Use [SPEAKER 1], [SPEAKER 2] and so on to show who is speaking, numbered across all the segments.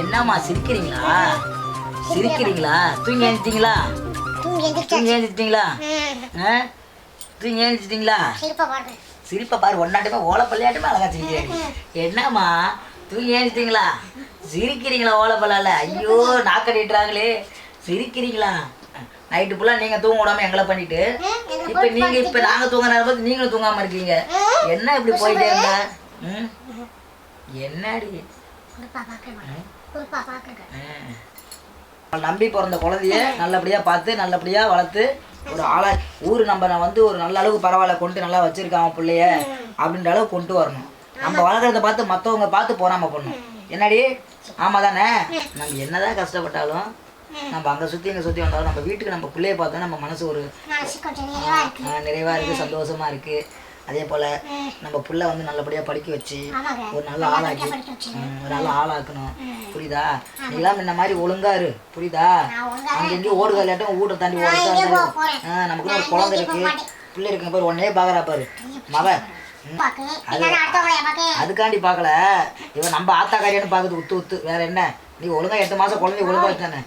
[SPEAKER 1] என்னம்மா சிரிக்கிறீங்களா? சிரிக்கிறீங்களா? தூங்கி எழுந்துட்டீங்களா
[SPEAKER 2] தூங்கி
[SPEAKER 1] எழுந்துட்டீங்களா தூங்கி எழுந்துட்டீங்களா
[SPEAKER 2] சிரிப்பா
[SPEAKER 1] பாரு. ஒன்னாட்டுமே ஓலை பள்ளியாட்டுமே அழகா சிரிக்கிறீங்க. என்னம்மா தூங்கி எழுந்துட்டீங்களா சிரிக்கிறீங்களா ஓலை பல்லால ஐயோ நாக்கடிட்டுறாங்களே சிரிக்கிறீங்களா? நைட்டு ஃபுல்லாக நீங்கள் தூங்க விடாம எங்களை பண்ணிட்டு இப்போ நீங்கள் இப்போ நாங்கள் தூங்க நேரம் நீங்களும் தூங்காமல் இருக்கீங்க. என்ன இப்படி போயிட்டே இருந்த? ம்? என்னடி? நம்பி பிறந்த குழந்தைய நல்லபடியாக பார்த்து நல்லபடியாக வளர்த்து ஒரு ஆளா ஊர் நம்ம வந்து ஒரு நல்ல அளவுக்கு பரவாயில்ல கொண்டு நல்லா வச்சிருக்கான் பிள்ளைய அப்படின்ற அளவுக்கு கொண்டு வரணும். நம்ம வளர்க்குறத பார்த்து மற்றவங்க பார்த்து போறாம பண்ணணும். என்னடி? ஆமாம் தானே? நம்ம என்னதான் கஷ்டப்பட்டாலும் நம்ம அங்கே சுற்றி இங்கே சுற்றி வந்தாலும் நம்ம வீட்டுக்கு நம்ம பிள்ளைய பார்த்தா நம்ம மனசு ஒரு
[SPEAKER 2] மனசு கொஞ்சம் நிறைவா இருக்கு.
[SPEAKER 1] அதே போல நம்ம புள்ள வந்து நல்லபடியா படிக்க வச்சு ஒரு நல்ல ஆளாக்கி ஒரு நல்ல ஆளாக்கணும். புரியுதா? நீலாம் இந்த மாதிரி ஒழுங்கா இரு. புரியுதா? அங்க எங்கேயும் ஓடு கல்யாட்டம் ஊட்ட தாண்டி
[SPEAKER 2] போறேன்.
[SPEAKER 1] நமக்கு ஒரு குழந்தை இருக்கு. பிள்ளை இருக்கு பாரு உடனே பாக்குறா பாரு. மவ. அதுக்காண்டி பார்க்கல இவன் நம்ம ஆத்தா காரியான்னு பாக்குது உத்து உத்து. வேற என்ன? நீ ஒழுங்கா எட்டு மாசம் குழந்தை ஒழுங்கா வச்சானே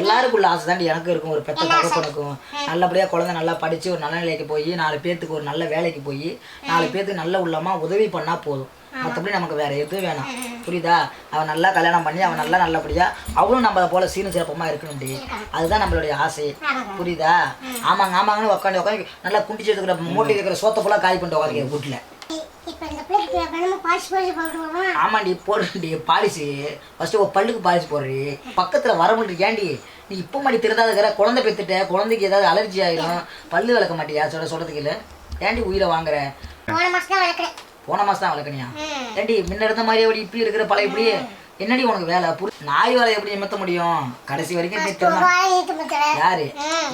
[SPEAKER 1] எல்லாருக்குள்ள ஆசை தாண்டி எனக்கும் இருக்கும். ஒரு பெத்த தகப்பனுக்கும் நல்லபடியாக குழந்தை நல்லா படித்து ஒரு நல்ல நிலைக்கு போய் நாலு பேர்த்துக்கு ஒரு நல்ல வேலைக்கு போய் நாலு பேர்த்துக்கு நல்ல உள்ளமா உதவி பண்ணால் போதும். மற்றபடி நமக்கு வேற எதுவும் வேணாம். புரியுதா? அவன் நல்லா கல்யாணம் பண்ணி அவன் நல்லா நல்லபடியா அவளும் நம்மளை போல சீனு சிறப்பமாக இருக்கணும்டி. அதுதான் நம்மளுடைய ஆசை. புரியுதா? ஆமாங்க ஆமாங்கன்னு உட்காந்து உட்காந்து நல்லா குண்டிச்சு இருக்கிற மூட்டை இருக்கிற சோத்தை ஃபுல்லாக காலி பண்ணிட்டு உட்காந்து வீட்டில் ஆமாண்டி போடுறி பாலிசி ஃபஸ்ட்டு ஒரு பல்லுக்கு பாலிசி போடுறி பக்கத்தில் வர முடியும் ஏன்டி நீ இப்போ மாடி திருந்தாத இருக்கிற குழந்தை பெற்றுட்ட குழந்தைக்கு ஏதாவது அலர்ஜி ஆயிடும் பல்லு விளக்க மாட்டியா? சொல்ல சொல்கிறதுக்கு இல்லை. ஏன்டி உயிரை வாங்குற?
[SPEAKER 2] போன மாசம் தான்
[SPEAKER 1] மாதம் வளர்க்கணியா
[SPEAKER 2] ம்.
[SPEAKER 1] ஏன்டி முன்ன இருந்த மாதிரி எப்படி இப்போ இருக்கிற பழைய இப்படி? என்னடி உனக்கு வேலை? நாய் வேலை எப்படி நிமித்த முடியும்? கடைசி வரைக்கும் யாரு?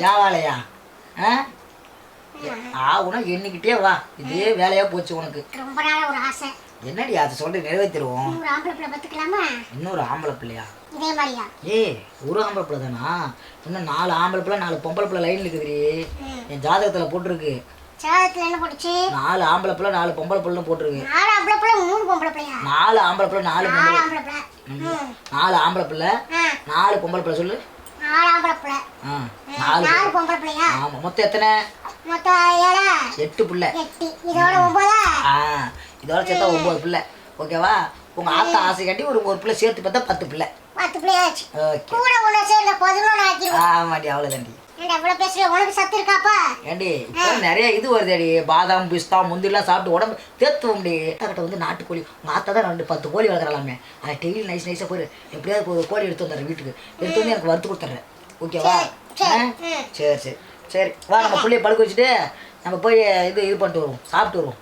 [SPEAKER 1] யா வேலையா ஆ? ஆ உனக்கு எண்ணிக்கிட்டே வா. இதே வேலையாக போச்சு உனக்கு.
[SPEAKER 2] ரொம்ப நாளா ஒரு ஆசை.
[SPEAKER 1] என்னடி அதை சொல்லிட்டு நிறைவேற்றிடுவோம்
[SPEAKER 2] ஒரு ஆம்பளை பிள்ளை பத்துக்கலாமா
[SPEAKER 1] இன்னொரு ஆம்பளை பிள்ளையா
[SPEAKER 2] இதே மாதிரியா?
[SPEAKER 1] ஏய் ஒரு ஆம்பளை பிள்ளை தானா? இன்னும் நாலு ஆம்பளை பிள்ளை நாலு பொம்பளை பிள்ளை லைன் இருக்குதுடி. என் ஜாதகத்தில் போட்டிருக்கு.
[SPEAKER 2] சேலத்துல என்ன போட்டுச்சு?
[SPEAKER 1] நாலு ஆம்பளை பிள்ளை நாலு பொம்பளை பிள்ளை போட்டிருக்கு.
[SPEAKER 2] நாலு ஆம்பளை பிள்ளை மூணு பொம்பளை பிள்ளையா?
[SPEAKER 1] நாலு ஆம்பளை பிள்ளை நாலு
[SPEAKER 2] ஆம்பளை பிள்ளை
[SPEAKER 1] நாலு ஆம்பளை பிள்ளை நாலு பொம்பளை பிள்ளை சொல்லு.
[SPEAKER 2] நாலு ஆம்பளை பிள்ளை
[SPEAKER 1] நாலு.
[SPEAKER 2] பொம்பளை பிள்ளையா?
[SPEAKER 1] ஆமாம் மொத்தம் எத்தனை?
[SPEAKER 2] மொத்தம் ஏழா?
[SPEAKER 1] எட்டு பிள்ளை.
[SPEAKER 2] எட்டு. இதோட ஒன்பதா
[SPEAKER 1] ஆ இதோட சேர்த்தா ஒம்பது பிள்ளை. ஓகேவா? உங்கள் ஆத்தா ஆசை காட்டி ஒரு ஒரு பிள்ளை சேர்த்து பார்த்தா பத்து பிள்ளை.
[SPEAKER 2] பத்து பிள்ளையாச்சு
[SPEAKER 1] ஓகே.
[SPEAKER 2] கூட ஒன்று சேர்ந்த பதினொன்று ஆக்கிடுவோம்.
[SPEAKER 1] ஆமாடி
[SPEAKER 2] உனக்கு சத்து இருக்காப்பா?
[SPEAKER 1] ஏண்டி இப்போ நிறைய இது வருதேடி. பாதாம் பிஸ்தா முந்திரிலாம் சாப்பிட்டு உடம்பு தேத்துவோம் முடி கிட்ட வந்து நாட்டுக்கோழி. உங்கள் ஆத்தா தான் ரெண்டு பத்து கோழி வளர்க்குறாலாமே அதை டெய்லி நைஸ் நைஸாக போய் எப்படியாவது ஒரு கோழி எடுத்து வந்துடுறேன் வீட்டுக்கு. எடுத்து வந்து எனக்கு வறுத்து கொடுத்துட்றேன். ஓகேவா. சரி சரி. சரி வா நம்ம பிள்ளைய பழுக்க வச்சுட்டு நம்ம போய் இது இது பண்ணிட்டு வருவோம் சாப்பிட்டு வருவோம்.